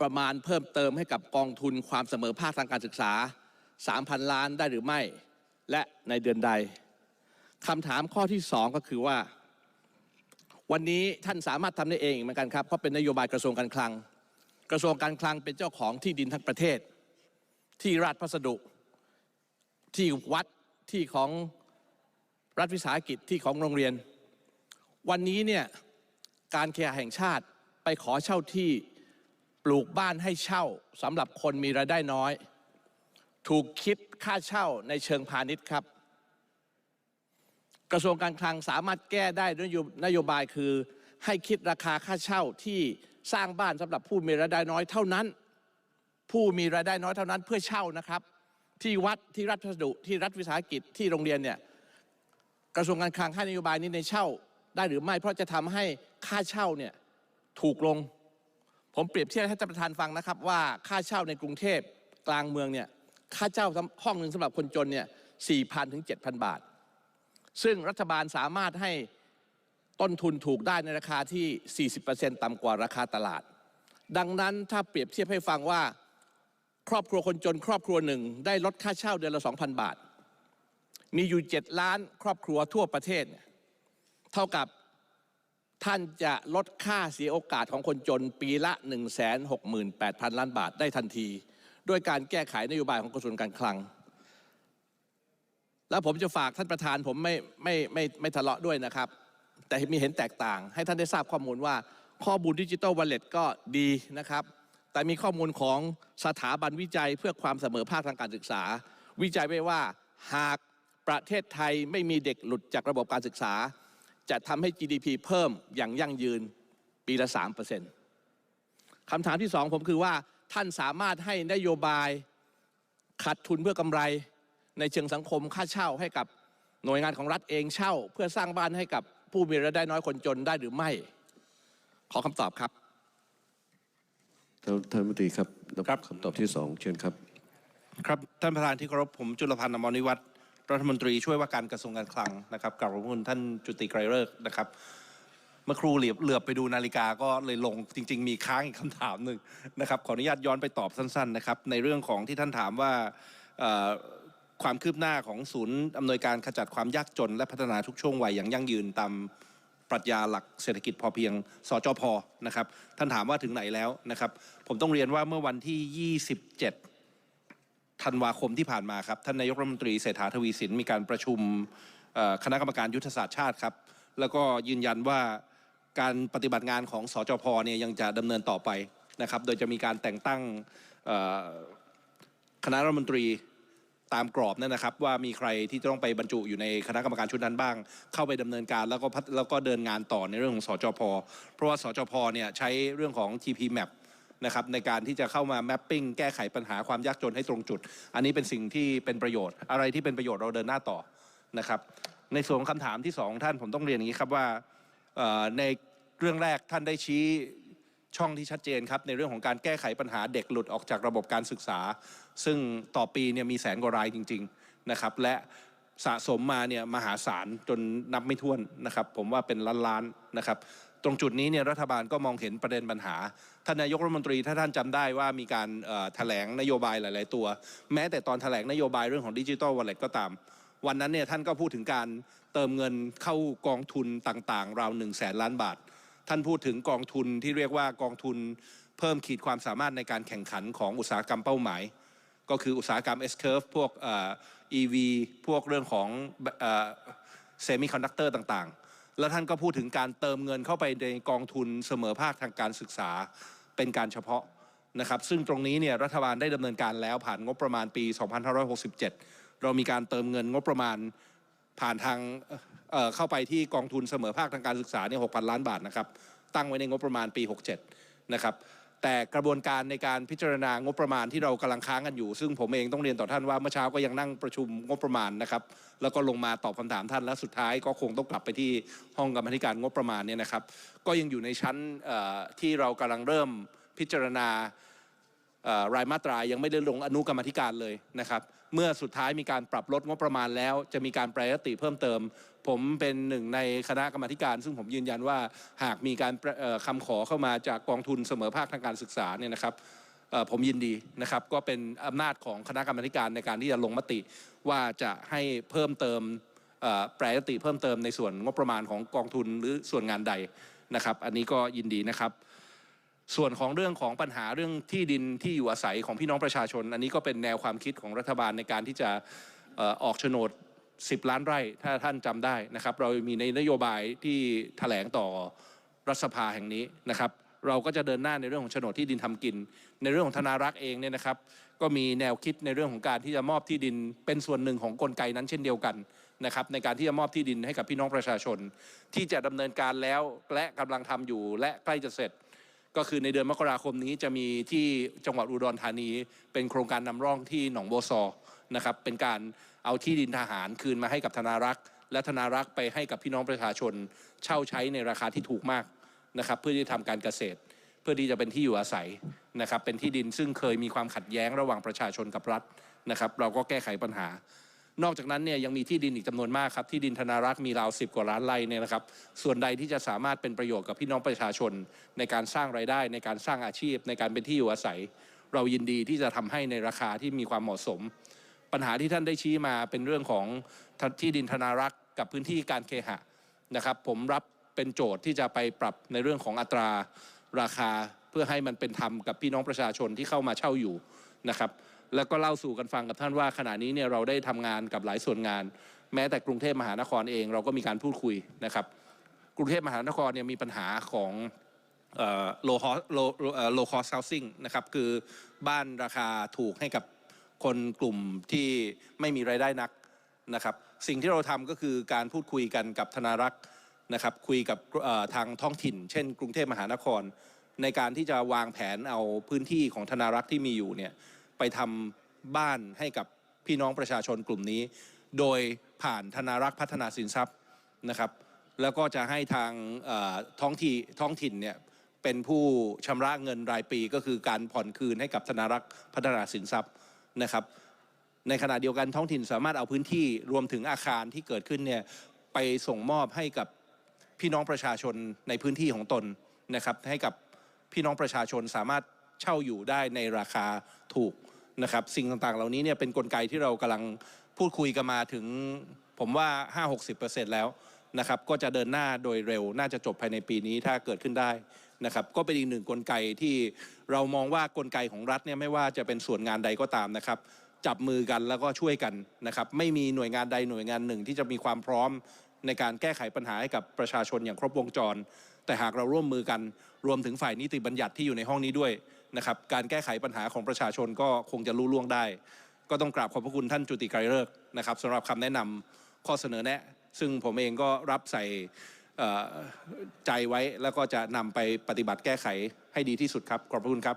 ประมาณเพิ่มเติมให้กับกองทุนความเสมอภาคทางการศึกษา 3,000 ล้านได้หรือไม่ และในเดือนใดคำถามข้อที่สองก็คือว่า วันนี้ท่านสามารถทำได้เองเหมือนกันครับ เพราะเป็นนโยบายกระทรวงการคลัง กระทรวงการคลังเป็นเจ้าของที่ดินทั้งประเทศ ที่ราชพัสดุ ที่วัดที่ของรัฐวิสาหกิจที่ของโรงเรียน วันนี้เนี่ยการเคหะแห่งชาติไปขอเช่าที่ ลูกบ้านให้เช่าสำหรับคนมีรายได้น้อย ถูกคิดค่าเช่าในเชิงพาณิชย์ครับ กระทรวงการคลังสามารถแก้ได้ด้วยนโยบายคือ ให้คิดราคาค่าเช่าที่สร้างบ้านสำหรับผู้มีรายได้น้อยเท่านั้น ผู้มีรายได้น้อยเท่านั้นเพื่อเช่านะครับ ที่วัดที่รัฐพัสดุที่รัฐวิสาหกิจที่โรงเรียนเนี่ยกระทรวงการคลังให้นโยบายนี้ในเช่าได้หรือไม่เพราะจะทำให้ค่าเช่าเนี่ยถูกลง ผมเปรียบเทียบให้ท่านประธานฟังนะครับว่าค่าเช่าในกรุงเทพกลางเมืองเนี่ยค่าเช่าห้องหนึ่งสำหรับคนจนเนี่ยสี่พันถึงเจ็ดพันบาท ซึ่งรัฐบาลสามารถให้ต้นทุนถูกได้ในราคาที่ 40%ต่ำกว่าราคาตลาด ดังนั้นถ้าเปรียบเทียบให้ฟังว่า ครอบครัวคนจน ครอบครัวหนึ่ง ได้ลดค่าเช่าเดือนละ 2,000 บาท มีอยู่ 7 ล้านครอบครัวทั่วประเทศ เท่ากับ ท่านจะลดค่าเสียโอกาสของคนจนปีละ 168,000 ล้านบาทได้ทันที ด้วยการแก้ไขนโยบายของกระทรวงการคลัง แล้วผมจะฝากท่านประธานผมไม่ไม่ไม่ไม่ทะเลาะด้วยนะครับ แต่มีเห็นแตกต่าง ให้ท่านได้ทราบข้อมูลว่าข้อมูลดิจิทัลวอลเล็ตก็ดีนะครับ แต่มีข้อมูลของสถาบันวิจัยเพื่อความเสมอภาคทางการศึกษา วิจัยไว้ว่าหากประเทศไทยไม่มีเด็กหลุดจากระบบการศึกษา จะทำให้ GDP เพิ่มอย่างยั่งยืนปีละ 3%คำถามที่สองผมคือว่าท่านสามารถให้นโยบายขาดทุนเพื่อกำไรในเชิงสังคมค่าเช่าให้กับหน่วยงานของรัฐเองเช่า เพื่อสร้างบ้านให้กับผู้มีรายได้น้อยคนจนได้หรือไม่ ขอคำตอบครับท่านท่านรัฐมนตรีครับครับคำตอบที่สองเชิญครับ ครับท่านประธานที่เคารพผมจุลพันธ์อมรนิวัฒน์ รัฐมนตรีช่วยว่าการกระทรวงการคลังนะครับกราบขอบคุณท่านจุติไกรฤกษ์นะครับ เมื่อครูเหลือบเหลือบไปดูนาฬิกาก็เลยลงจริง ๆ มีค้างอีกคำถามหนึ่งนะครับขออนุญาตย้อนไปตอบสั้นๆนะครับในเรื่องของที่ท่านถามว่าความคืบหน้าของศูนย์อำนวยการขจัดความยากจน และพัฒนาทุกช่วงวัยอย่างยั่งยืนตามปรัชญาหลักเศรษฐกิจพอเพียง สจพนะครับ ท่านถามว่าถึงไหนแล้วนะครับ ผมต้องเรียนว่าเมื่อวันที่ 27 ธันวาคมที่ผ่านมาครับท่านนายกรัฐมนตรีเศรษฐาทวีสินมีการประชุมคณะกรรมการยุทธศาสตร์ชาติครับแล้วก็ยืนยันว่าการปฏิบัติงานของสจพเนี่ยยังจะดำเนินต่อไปนะครับ โดยจะมีการแต่งตั้งคณะรัฐมนตรีตามกรอบนั่นนะครับ ว่ามีใครที่จะต้องไปบรรจุอยู่ในคณะกรรมการชุดนั้นบ้าง เข้าไปดำเนินการแล้วก็แล้วก็เดินงานต่อในเรื่องของสจพเพราะว่าสจพเนี่ยใช้เรื่องของ TP Map นะครับในการที่จะเข้ามาแมปปิ้งแก้ไขปัญหาความยากจนให้ตรงจุด อันนี้เป็นสิ่งที่เป็นประโยชน์ อะไรที่เป็นประโยชน์เราเดินหน้าต่อนะครับ ในส่วนของคำถามที่สองท่านผมต้องเรียนอย่างนี้ครับว่าในเรื่องแรกท่านได้ชี้ช่องที่ชัดเจนครับ ในเรื่องของการแก้ไขปัญหาเด็กหลุดออกจากระบบการศึกษา ซึ่งต่อปีเนี่ยมีแสนกว่ารายจริง ๆนะครับ และสะสมมาเนี่ยมหาศาลจนนับไม่ถ้วนนะครับ ผมว่าเป็นล้านๆนะครับ ตรงจุดนี้เนี่ยรัฐบาลก็มองเห็นประเด็นปัญหา ท่านนายกรัฐมนตรีถ้าท่านจำได้ว่ามีการแถลงนโยบายหลาย ๆ ตัว แม้แต่ตอนแถลงนโยบายเรื่องของดิจิ t a ลวอลเล็ตก็ตาม วันนั้นเนี่ยท่านก็พูดถึงการเติมเงินเข้ากองทุนต่าง ๆ ราว1 0 0 0 0แสนล้านบาท ท่านพูดถึงกองทุนที่เรียกว่ากองทุนเพิ่มขีดความสามารถในการแข่งขันของอุตสาหกรรมเป้าหมาย ก็คืออุตสาหกรรม S curve พวกอ่อ EV พวกเรื่องของเซมิคอนดักเตอร์ต่าง ๆ แล้วท่านก็พูดถึงการเติมเงินเข้าไปในกองทุนเสมอภาคทางการศึกษาเป็นการเฉพาะนะครับ ซึ่งตรงนี้เนี่ยรัฐบาลได้ดำเนินการแล้วผ่านงบประมาณปี 2567 เรามีการเติมเงินงบประมาณผ่านทางเเข้าไปที่กองทุนเสมอภาคทางการศึกษาเนี่ย6,000 ล้านบาทนะครับ ตั้งไว้ในงบประมาณปี 67 นะครับ แต่กระบวนการในการพิจารณางบประมาณที่เรากำลังค้างกันอยู่ ซึ่งผมเองต้องเรียนต่อท่านว่าเมื่อเช้าก็ยังนั่งประชุมงบประมาณนะครับแล้วก็ลงมาตอบคำถามท่านและสุดท้ายก็คงต้องกลับไปที่ห้องกรรมธิการงบประมาณเนี่ยนะครับ ก็ยังอยู่ในชั้นที่เรากำลังเริ่มพิจารณารายมาตรายังไม่ได้ลงอนุกรรมธิการเลยนะครับ เมื่อสุดท้ายมีการปรับลดงบประมาณแล้ว จะมีการแปรยติเพิ่มเติม ผมเป็นหนึ่งในคณะกรรมาธิการ ซึ่งผมยืนยันว่าหากมีการประเอ่อคำขอเข้ามาจากกองทุนเสมอภาคทางการศึกษาเนี่ยนะครับผมยินดีนะครับก็เป็นอำนาจของคณะกรรมาธิการในการที่จะลงมติว่าจะให้เพิ่มเติมแปรยติเพิ่มเติมในส่วนงบประมาณของกองทุนหรือส่วนงานใดนะครับ อันนี้ก็ยินดีนะครับ ส่วนของเรื่องของปัญหาเรื่องที่ดินที่อยู่อาศัยของพี่น้องประชาชน อันนี้ก็เป็นแนวความคิดของรัฐบาลในการที่จะออกโฉนด 10 ล้านไร่ ถ้าท่านจำได้นะครับ เรามีในนโยบายที่แถลงต่อรัฐสภาแห่งนี้นะครับ เราก็จะเดินหน้าในเรื่องของโฉนดที่ดินทำกิน ในเรื่องของธนารักษ์เองเนี่ยนะครับ ก็มีแนวคิดในเรื่องของการที่จะมอบที่ดินเป็นส่วนหนึ่งของกลไกนั้นเช่นเดียวกันนะครับในการที่จะมอบที่ดินให้กับพี่น้องประชาชน ที่จะดำเนินการแล้วและกำลังทำอยู่และใกล้จะเสร็จ ก็คือในเดือนมกราคมนี้จะมีที่จังหวัดอุดรธานี เป็นโครงการนำร่องที่หนองบัวซอนะครับเป็นการ เอาที่ดินทหารคืนมาให้กับธนารักษ์และธนารักษ์ไปให้กับพี่น้องประชาชน เช่าใช้ในราคาที่ถูกมากนะครับ เพื่อที่จะทำการเกษตร เพื่อที่จะเป็นที่อยู่อาศัยนะครับ เป็นที่ดินซึ่งเคยมีความขัดแย้งระหว่างประชาชนกับรัฐนะครับ เราก็แก้ไขปัญหา นอกจากนั้นเนี่ยยังมีที่ดินอีกจำนวนมากครับที่ดินธนารักษ์มีราวสิบกว่าล้านไร่เนี่ยนะครับ ส่วนใดที่จะสามารถเป็นประโยชน์กับพี่น้องประชาชน ในการสร้างรายได้ ในการสร้างอาชีพ ในการเป็นที่อยู่อาศัย เรายินดีที่จะทำให้ในราคาที่มีความเหมาะสม ปัญหาที่ท่านได้ชี้มาเป็นเรื่องของที่ดินธนารักษ์กับพื้นที่การเคหะนะครับ ผมรับเป็นโจทย์ที่จะไปปรับในเรื่องของอัตราราคาเพื่อให้มันเป็นธรรมกับพี่น้องประชาชนที่เข้ามาเช่าอยู่นะครับ แล้วก็เล่าสู่กันฟังกับท่านว่าขณะนี้เนี่ยเราได้ทำงานกับหลายส่วนงาน แม้แต่กรุงเทพมหานครเองเราก็มีการพูดคุยนะครับ กรุงเทพมหานครเนี่ยมีปัญหาของโลคอโลโลคอสเฮาซิงนะครับคือบ้านราคาถูกให้กับ คนกลุ่มที่ไม่มีรายได้นักนะครับ สิ่งที่เราทำก็คือการพูดคุยกันกับธนารักษ์นะครับคุยกับทางท้องถิ่น เช่น กรุงเทพมหานคร ในการที่จะวางแผนเอาพื้นที่ของธนารักษ์ที่มีอยู่เนี่ยไปทำบ้านให้กับพี่น้องประชาชนกลุ่มนี้ โดยผ่านธนารักษ์พัฒนาสินทรัพย์นะครับ แล้วก็จะให้ทางท้องที่ท้องถิ่นเนี่ยเป็นผู้ชำระเงินรายปีก็คือการผ่อนคืนให้กับธนารักษ์พัฒนาสินทรัพย์ นะครับในขณะเดียวกันท้องถิ่นสามารถเอาพื้นที่รวมถึงอาคารที่เกิดขึ้นเนี่ยไปส่งมอบให้กับพี่น้องประชาชนในพื้นที่ของตนนะครับให้กับพี่น้องประชาชนสามารถเช่าอยู่ได้ในราคาถูกนะครับสิ่งต่างๆ เหล่านี้เนี่ยเป็นนกลไกที่เรากำลังพูดคุยกันมาถึงผมว่า 5-60%แล้วนะครับก็จะเดินหน้าโดยเร็วน่าจะจบภายในปีนี้ถ้าเกิดขึ้นได้ นะครับก็เป็นอีกหนึ่งกลไกที่เรามองว่ากลไกของรัฐเนี่ยไม่ว่าจะเป็นส่วนงานใดก็ตามนะครับจับมือกันแล้วก็ช่วยกันนะครับไม่มีหน่วยงานใดหน่วยงานหนึ่งที่จะมีความพร้อมในการแก้ไขปัญหาให้กับประชาชนอย่างครบวงจร แต่หากเราร่วมมือกันรวมถึงฝ่ายนิติบัญญัติที่อยู่ในห้องนี้ด้วยนะครับการแก้ไขปัญหาของประชาชนก็คงจะรู้ล่วงได้ ก็ต้องกราบขอบพระคุณท่านจุติไกรฤกษ์นะครับสำหรับคำแนะนำข้อเสนอแนะ ซึ่งผมเองก็รับใส่ ใจไว้แล้วก็จะนำไปปฏิบัติแก้ไขให้ดีที่สุดครับขอบพระคุณครับ